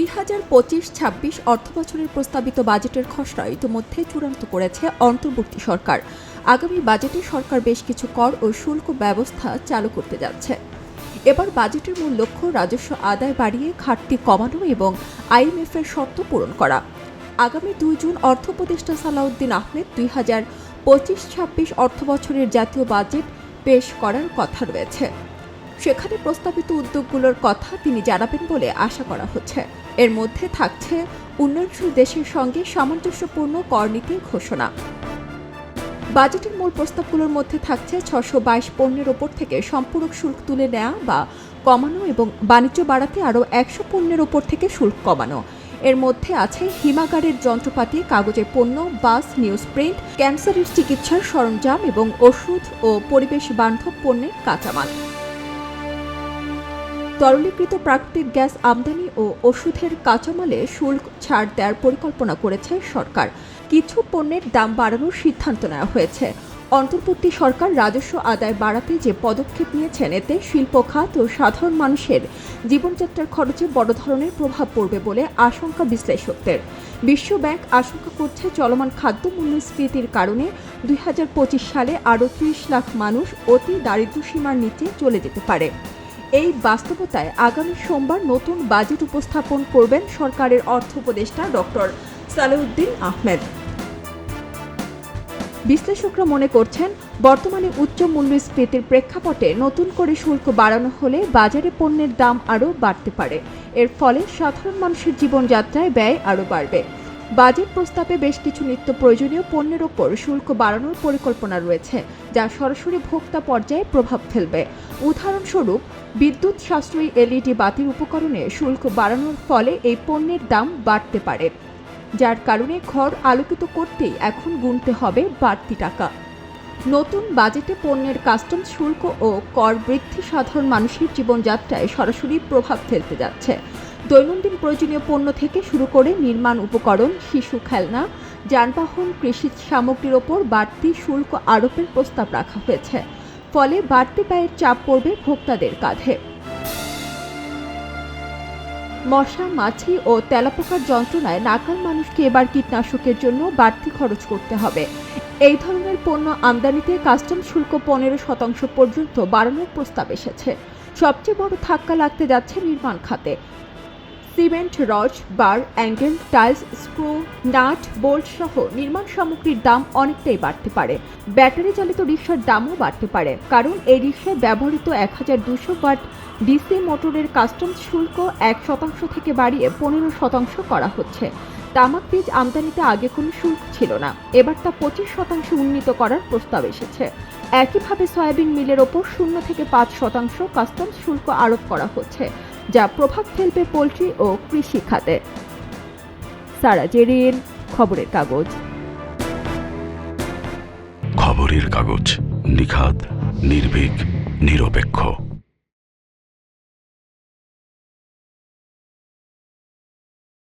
দুই হাজার পঁচিশ ছাব্বিশ অর্থবছরের প্রস্তাবিত বাজেটের খসড়া ইতিমধ্যে চূড়ান্ত করেছে অন্তর্বর্তী সরকার। আগামী বাজেটে সরকার বেশ কিছু কর ও শুল্ক ব্যবস্থা চালু করতে যাচ্ছে। এবার বাজেটের মূল লক্ষ্য রাজস্ব আদায় বাড়িয়ে ঘাটতি কমানো এবং আইএমএফের শর্ত পূরণ করা। আগামী দুই জুন অর্থ সালাউদ্দিন আহমেদ দুই হাজার পঁচিশ ছাব্বিশ অর্থবছরের জাতীয় বাজেট পেশ করার কথা রয়েছে। সেখানে প্রস্তাবিত উদ্যোগগুলোর কথা তিনি জানাবেন বলে আশা করা হচ্ছে। এর মধ্যে থাকছে উন্নয়নশীল দেশের সঙ্গে সামঞ্জস্যপূর্ণ কর নীতির ঘোষণা। বাজেটের মূল প্রস্তাবগুলোর মধ্যে থাকছে ছশো বাইশ পণ্যের ওপর থেকে সম্পূরক শুল্ক তুলে নেওয়া বা কমানো এবং বাণিজ্য বাড়াতে আরও একশো পণ্যের ওপর থেকে শুল্ক কমানো। এর মধ্যে আছে হিমাগারের যন্ত্রপাতি, কাগজের পণ্য, বাস, নিউজ প্রিন্ট, ক্যান্সারের চিকিৎসার সরঞ্জাম এবং ওষুধ ও পরিবেশ বান্ধব পণ্যের কাঁচামাল। তরলীকৃত প্রাকৃতিক গ্যাস আমদানি ও ওষুধের কাঁচামালে শুল্ক ছাড় দেওয়ার পরিকল্পনা করেছে সরকার। কিছু পণ্যের দাম বাড়ানোর সিদ্ধান্ত নেওয়া হয়েছে। অন্তর্বর্তী সরকার রাজস্ব আদায় বাড়াতে যে পদক্ষেপ নিয়েছেন, এতে শিল্প খাত ও সাধারণ মানুষের জীবনযাত্রার খরচে বড় ধরনের প্রভাব পড়বে বলে আশঙ্কা বিশ্লেষকদের। বিশ্ব ব্যাংক আশঙ্কা করছে চলমান খাদ্য মূল্যস্ফীতির কারণে দুই হাজার পঁচিশ সালে আরও ত্রিশ লাখ মানুষ অতি দারিদ্র্যসীমার নিচে চলে যেতে পারে। এই বাস্তবতায় আগামী সোমবার নতুন বাজেট উপস্থাপন করবেন সরকারের অর্থ উপদেষ্টা ডক্টর সালেউদ্দিন আহমেদ। বিশ্লেষকরা মনে করছেন, বর্তমানে উচ্চ মূল্যস্ফীতির প্রেক্ষাপটে নতুন করে শুল্ক বাড়ানো হলে বাজারে পণ্যের দাম আরও বাড়তে পারে। এর ফলে সাধারণ মানুষের জীবনযাত্রায় ব্যয় আরও বাড়বে। বাজেট প্রস্তাবে বেশ কিছু নিত্য প্রয়োজনীয় পণ্যের ওপর শুল্ক বাড়ানোর পরিকল্পনা রয়েছে, যা সরাসরি ভোক্তা পর্যায়ে প্রভাব ফেলবে। উদাহরণস্বরূপ বিদ্যুৎ সাশ্রয়ী এলইডি বাতির উপকরণে শুল্ক বাড়ানোর ফলে এই পণ্যের দাম বাড়তে পারে, যার কারণে ঘর আলোকিত করতেই এখন গুনতে হবে বাড়তি টাকা। নতুন বাজেটে পণ্যের কাস্টমস শুল্ক ও কর বৃদ্ধি সাধারণ মানুষের জীবনযাত্রায় সরাসরি প্রভাব ফেলতে যাচ্ছে। দৈনন্দিন প্রয়োজনীয় পণ্য থেকে শুরু করে নির্মাণ উপকরণ, শিশু খেলনা, যানবাহন, কৃষি সামগ্রীর ওপর বাড়তি শুল্ক আরোপের প্রস্তাব রাখা হয়েছে। ফলে বাড়তি ব্যয়ের চাপ পড়বে ভোক্তাদের কাঁধে। মশা মাছি ও তেলাপোকার যন্ত্রণায় নাকাল মানুষকে এবার কীটনাশকের জন্য বাড়তি খরচ করতে হবে। এই ধরনের পণ্য আমদানিতে কাস্টম শুল্ক পনেরো শতাংশ পর্যন্ত বাড়ানোর প্রস্তাব এসেছে। সবচেয়ে বড় ধাক্কা লাগতে যাচ্ছে নির্মাণ খাতে। Cement, rod, bar, angle, tiles, screw, nut, bolt সহ নির্মাণ সামগ্রীর দাম অনেকটাই বাড়তে পারে। ব্যাটারি চালিত রিক্সার দামও বাড়তে পারে। কারণ এই রিক্সায় ব্যবহৃত এক হাজার দুশো ওয়াট ডিসি মোটরের কাস্টমস শুল্ক এক শতাংশ থেকে বাড়িয়ে পনেরো শতাংশ করা হচ্ছে। তামাক বীজ আমদানিতে আগে কোনো শুল্ক ছিল না। এবার তা পঁচিশ শতাংশ উন্নীত করার প্রস্তাব এসেছে। একইভাবে সয়াবিন মিলের ওপর শূন্য থেকে পাঁচ শতাংশ কাস্টমস শুল্ক আরোপ করা হচ্ছে। যা প্রভাব ফেলবে পোলট্রি ও কৃষি খাতে। সারা জেরিন, খবরের কাগজ। খবরের কাগজ, নিখাদ, নির্ভীক, নিরপেক্ষ।